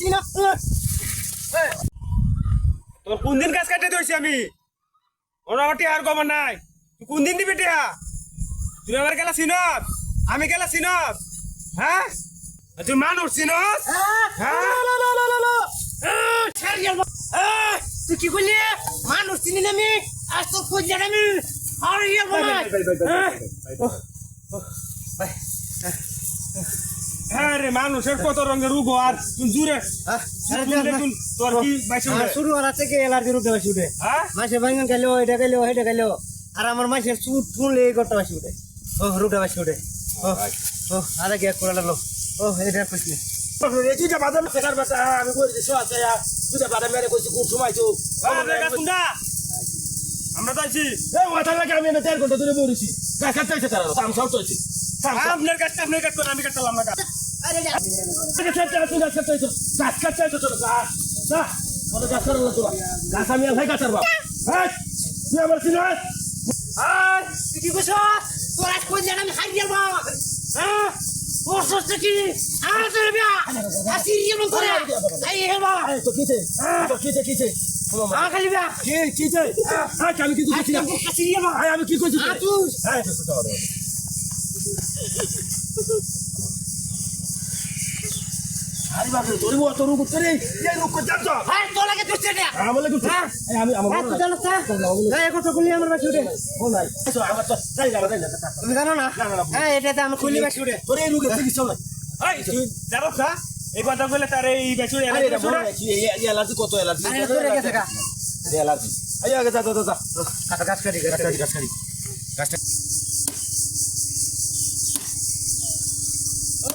চিনি না তোর কোন দিন গাছ কাটতে দইছি আমি ওরা আমার টিহার খবর নাই তুই কোন দিন দিবি টিহা তুই আমার গেলা চিনত আমি গেলা চিনত হ্যাঁ আর তুই মানুষ হ্যাঁ তুই কি করলি মানুষ চিনি আমি আজ তো খোঁজ আমি আর ইয়ে হ্যাঁ রে মানুষের কত রঙের রূপ আর জুড়ে তোর কি? শুরু হওয়ার থেকে এলার্জি রুটে বাসি উঠে মাসে ভাঙন গেল এটা গেল এটা গেল। আর আমার মাসের চুট ফুলে এই করতে বাসি উঠে ও রুটে বাসি উঠে ও ও আরে গ্যাস করে লাগল। ও এটা খুশি তুইটা বাদাম শেখার বাচ্চা আমি কইছি সো আছে তুইটা বাদাম মেরে কইছি সময় তো। হ্যাঁ? আমরা তো আছি এই ওটা লাগে আমি না ঘণ্টা ধরে বলেছি গাছ কাটতে তারা সাম সব চলছে আপনার গাছটা আপনার গাছ আমি কাটলাম না গাছ কাটতে গাছ কাটল তোরা। গাছ আমি ভাই বাপ। হ্যাঁ? তুই আমার চিনাস আর কি তোর হারিয়ে হ্যাঁ? কি? আর তোর বিয়া। করে এই তো কিছে তো কিছে কিছে কিছে কিছু আমি কি করছি? আর তো তো আরে বাবা তোর ও তোর উপর করে এই রূপ কর যাচ্ছ তো লাগে তুই সেটা আমলে করছি আমি আমার আর তুই জানো না এই কথা বলি আমার বাসি উঠে ও নাই। তো আমার তো যাই যাবে যাই যাবে। তুমি জানো না? হ্যাঁ এটাতে আমার খুলি বাসি উঠে তোর এই রোগের চিকিৎসা নাই এই তুই কথা বলে তার এই বেচু আরে এটা বড় এই এই কত আরে তোর অ্যালার্জি আই আগে যা যা যা কাটা কাটি এটা সরকারি গাছ এটা কিসের কাটা।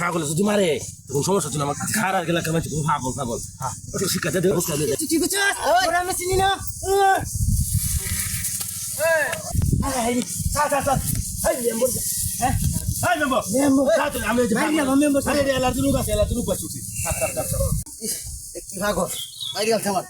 পাগল যদি মারে তখন সমস্যা না আমার খারাপ গেলা কেমন পাগল পাগল শিক্ষা আমি চিনি না হ্যাঁ মেম্বার